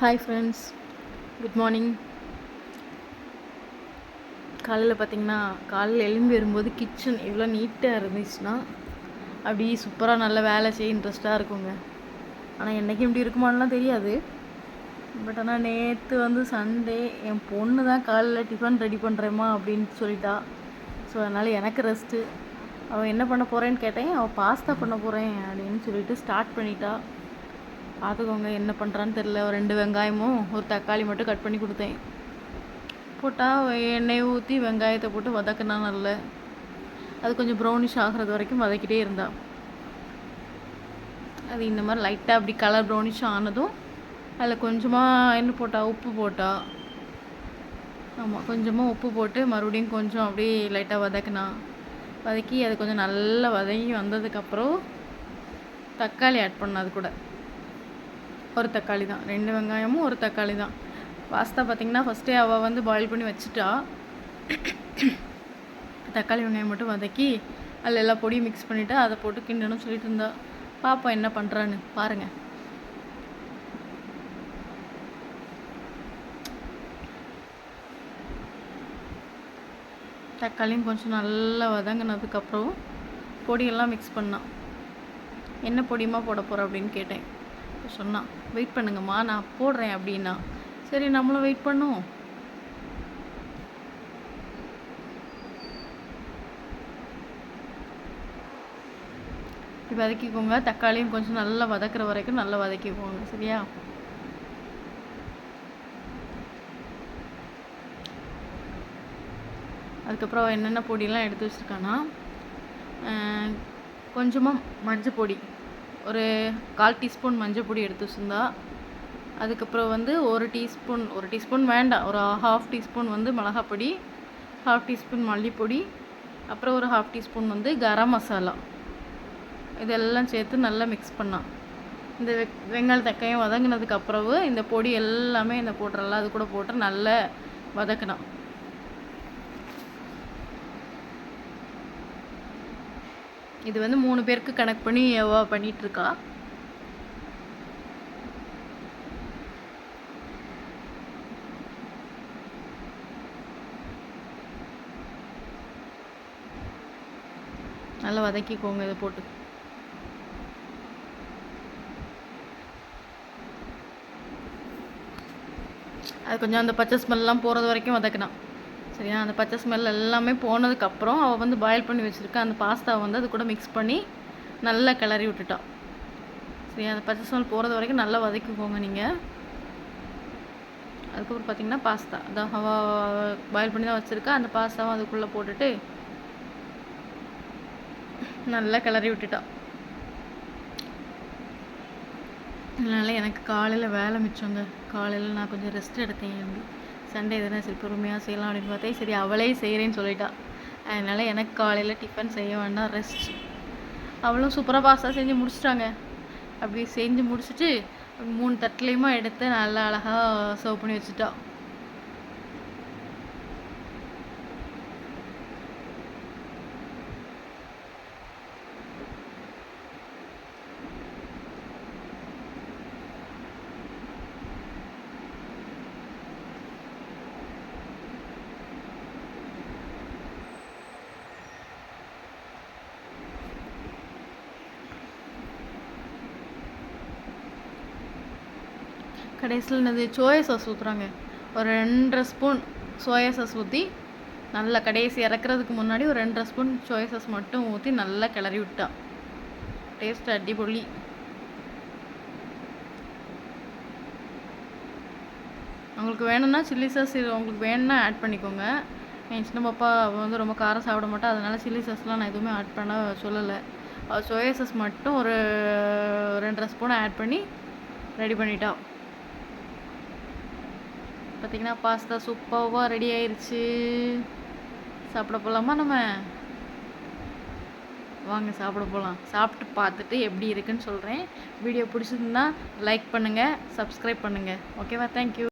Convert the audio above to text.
Hi friends good morning காலையில் பார்த்தீங்கன்னா காலையில் எழும்பி வரும்போது கிச்சன் எவ்வளோ நீட்டாக இருந்துச்சுன்னா அப்படி சூப்பராக நல்ல வேலை செய்ய இன்ட்ரெஸ்ட்டாக இருக்குங்க. ஆனால் என்றைக்கும் இப்படி இருக்குமான்லாம் தெரியாது. பட் ஆனால் நேற்று வந்து சண்டே என் பொண்ணு தான் காலையில் டிஃபன் ரெடி பண்ணுறேம்மா அப்படின்னு சொல்லிட்டா. ஸோ அதனால் எனக்கு ரெஸ்ட்டு அவள் என்ன பண்ண போகிறேன்னு கேட்டேன். அவள் பாஸ்தா பண்ண போகிறேன் அப்படின்னு சொல்லிட்டு ஸ்டார்ட் பண்ணிட்டா. பார்த்துக்கோங்க என்ன பண்ணுறான்னு தெரில ஒரு ரெண்டு வெங்காயமும் ஒரு தக்காளி மட்டும் கட் பண்ணி கொடுத்தேன். போட்டால் எண்ணெய் ஊற்றி வெங்காயத்தை போட்டு வதக்கினா நல்ல அது கொஞ்சம் ப்ரௌனிஷ் ஆகிறது வரைக்கும் வதக்கிட்டே இருந்தா. அது இந்த மாதிரி லைட்டாக அப்படி கலர் ப்ரௌனிஷ் ஆனதும் அதில் கொஞ்சமாக என்ன போட்டா உப்பு போட்டா. ஆமாம் கொஞ்சமாக உப்பு போட்டு மறுபடியும் கொஞ்சம் அப்படியே லைட்டாக வதக்கினா. வதக்கி அது கொஞ்சம் நல்லா வதங்கி வந்ததுக்கப்புறம் தக்காளி ஆட் பண்ண அது கூட. ஒரு தக்காளி தான். ரெண்டு வெங்காயமும் ஒரு தக்காளி தான். பாஸ்தா பார்த்திங்கன்னா ஃபஸ்ட்டே அவள் வந்து பாயில் பண்ணி வச்சுட்டா. தக்காளி வெங்காயம் மட்டும் வதக்கி அதில் எல்லா பொடியும் மிக்ஸ் பண்ணிவிட்டு அதை போட்டு கிண்டணும் சொல்லிட்டு இருந்தா. பாப்பா என்ன பண்ணுறான்னு பாருங்கள் தக்காளியும் கொஞ்சம் நல்லா வதங்கினதுக்கப்புறம் பொடியெல்லாம் மிக்ஸ் பண்ணான் என்ன பொடியுமா போட போகிற அப்படின்னு கேட்டேன். சொன்னான். வெயிட் பண்ணுங்கம்மா நான் போடுறேன் அப்படின்னா. சரி நம்மளும் வெயிட் பண்ணும் வதக்கிக்கோங்க. தக்காளியும் கொஞ்சம் நல்லா வதக்குற வரைக்கும் நல்லா வதக்கிக்கோங்க. சரியா? அதுக்கப்புறம் என்னென்ன பொடியெல்லாம் எடுத்து வச்சுருக்கான்னா கொஞ்சமாக மஞ்சள் பொடி ஒரு கால் டீஸ்பூன் மஞ்சள் பொடி எடுத்து வச்சுருந்தா அதுக்கப்புறம் வந்து ஒரு டீஸ்பூன் ஒரு டீஸ்பூன் வேண்டாம். ஒரு ஹாஃப் டீஸ்பூன் வந்து மிளகாப்பொடி ஹாஃப் டீஸ்பூன் மல்லிப்பொடி அப்புறம் ஒரு ஹாஃப் டீஸ்பூன் வந்து கரம் மசாலா. இதெல்லாம் சேர்த்து நல்லா மிக்ஸ் பண்ணான் இந்த வெ வெங்காய தக்காயம் வதங்கினதுக்கு அப்புறம் இந்த பொடி எல்லாமே இந்த போட்டுறலாம் அது கூட போட்டு நல்லா வதக்கினான் இது வந்து மூணு பேருக்கு கனெக்ட் பண்ணி எவ்வளோ பண்ணிகிட்ருக்கா நல்லா வதக்கிக்கோங்க இதை போட்டு. அது கொஞ்சம் அந்த பச்சை ஸ்மெல்லாம் போகிறது வரைக்கும் வதக்கினான் சரியா? அந்த பச்சை ஸ்மெல் எல்லாமே போனதுக்கப்புறம் அவள் வந்து பாயில் பண்ணி வச்சுருக்க அந்த பாஸ்தாவை வந்து அது கூட மிக்ஸ் பண்ணி நல்லா கிளறி விட்டுட்டான் சரியா? அந்த பச்சை ஸ்மெல் போகிறது வரைக்கும் நல்லா வதக்கிக்கோங்க நீங்கள் அதுக்கப்புறம் பார்த்திங்கன்னா பாஸ்தா அதான் அவ பாயில் பண்ணி தான் வச்சுருக்கா. அந்த பாஸ்தாவும் அதுக்குள்ளே போட்டுட்டு நல்லா கிளறி விட்டுட்டா. அதனால் எனக்கு காலையில் வேலை மிச்சங்க. காலையில் நான் கொஞ்சம் ரெஸ்ட் எடுத்தேன் சண்டே எதுனா சரி பொறுமையாக செய்யலாம் அப்படின்னு பார்த்தேன். சரி அவளே செய்கிறேன்னு சொல்லிட்டா. அதனால் எனக்கு காலையில் டிஃபன் செய்ய வேண்டாம் ரெஸ்ட் அவளும் சூப்பராக பாஸ்தா செஞ்சு முடிச்சிட்டாங்க. அப்படி செஞ்சு முடிச்சுட்டு மூணு தட்டுலேயுமா எடுத்து நல்லா அழகாக சர்வ் பண்ணி வச்சுட்டா. கடைசியில் என்னது? சோயா சாஸ் ஊற்றுறாங்க ஒரு ரெண்டரை ஸ்பூன் சோயா சாஸ் ஊற்றி நல்லா கடைசி இறக்குறதுக்கு முன்னாடி ஒரு ரெண்டரை ஸ்பூன் சோயா சாஸ் மட்டும் ஊற்றி நல்லா கிளறி விட்டா. டேஸ்ட் அடிபொலி உங்களுக்கு வேணும்னா சில்லி சாஸ் இது உங்களுக்கு வேணும்னா ஆட் பண்ணிக்கோங்க. என் சின்ன பாப்பா வந்து ரொம்ப காரம் சாப்பிட மாட்டா. அதனால் சில்லி சாஸ்லாம் நான் எதுவுமே ஆட் பண்ண சொல்லலை. சோயா சாஸ் மட்டும் ஒரு ரெண்டரை ஸ்பூன் ஆட் பண்ணி ரெடி பண்ணிட்டா. பார்த்திங்கன்னா பாஸ்தா சூப்பராக ரெடி ஆயிடுச்சு சாப்பிட போகலாமா நம்ம? வாங்க சாப்பிட போகலாம் சாப்பிட்டு பார்த்துட்டு எப்படி இருக்குன்னு சொல்கிறேன் வீடியோ பிடிச்சிருந்தா லைக் பண்ணுங்கள் சப்ஸ்கிரைப் பண்ணுங்கள் ஓகேவா தேங்க்யூ